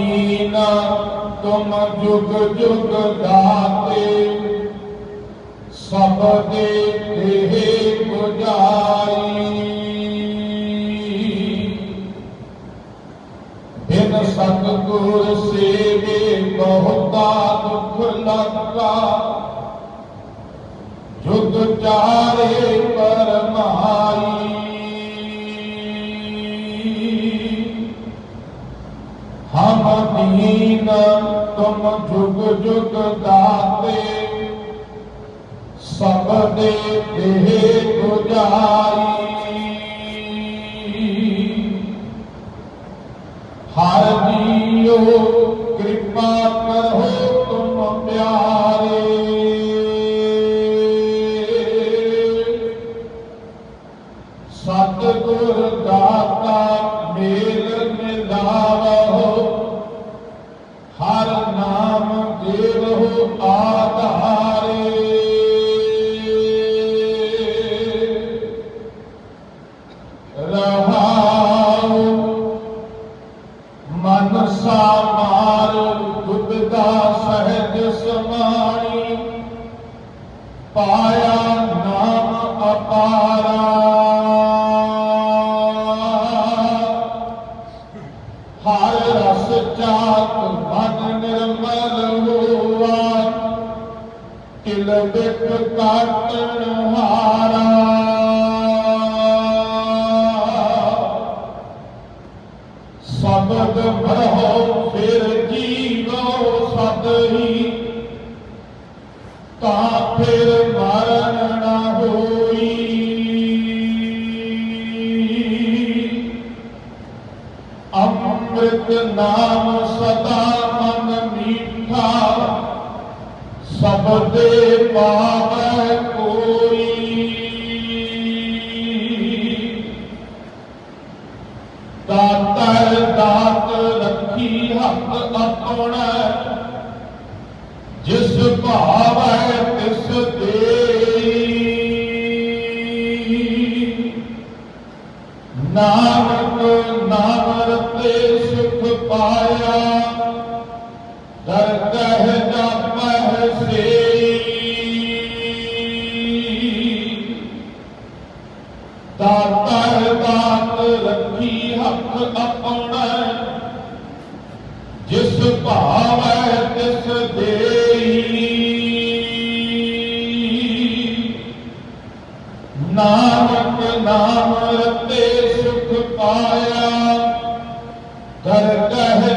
ਹਮ ਦੀਨਾ ਤੁਮ ਜੁਗ ਜੁਗ ਦਾਤੇ। ਸਭ ਦੇ ਦੇਹ 부ਜਾਈ ਬਿਨ ਸਤਿਗੁਰ ਸੇਵੇ ਬਹੁਤਾ ਦੁਖ ਹਮ ਤੁਮ ਜੁਗ ਜੁਗ ਦਾਤੇ। ਸਭ ਦੇ ਦੇਹ ਗੁਜਾਰੀ ਹਰ ਜੀਓ ਕਿਰਪਾ ਕਰੋ ਤੁਮ ਪਿਆਰੇ। ਸਤਿਗੁਰ ਦਾਤਾ ਮੇਲ ਮਿਲਾਵੋ ਸਾਮਾਰ ਦੁਬਦਾ ਸਹਿਜ ਸਮਾਣੀ, ਪਾਇਆ ਨਾਮ ਅਪਾਰਾ। ਹਰ ਰਸ ਚਾਤ ਮਨ ਨਿਰਮਲ ਹੋਆ ਕਿਲ ਬਿਕ ਕਾਟਣ ਹਾਰਾ ਫਿਰ ਮਰਨ ਨਾ ਹੋਈ। ਅੰਮ੍ਰਿਤ ਨਾਮ ਸਦਾ ਮਨ ਮੀਠਾ ਸਬਦੇ ਪਾਵੈ ਕੋਈ। ਦਾਤਰ ਦਾਤ ਰੱਖੀ ਹੱਥ ਆਪਣਾ, ਜਿਸ ਭਾਵੈ ਨਾਨਕ ਨਾਮ ਰਤੇ ਸੁਖ ਪਾਇਆ। ਦਰਗਹ ਜਾਪਹਿ ਸੇਈ। ਦਾਤਰ ਦਾਤ ਰੱਖੀ ਹੱਥ ਆਪਣਾ। ਜਿਸ ਭਾਵ ਨਾਮ ਨਾਮ ਰਤੇ ਸੁਖ ਪਾਇਆ। ਕਰ ਕਹੇ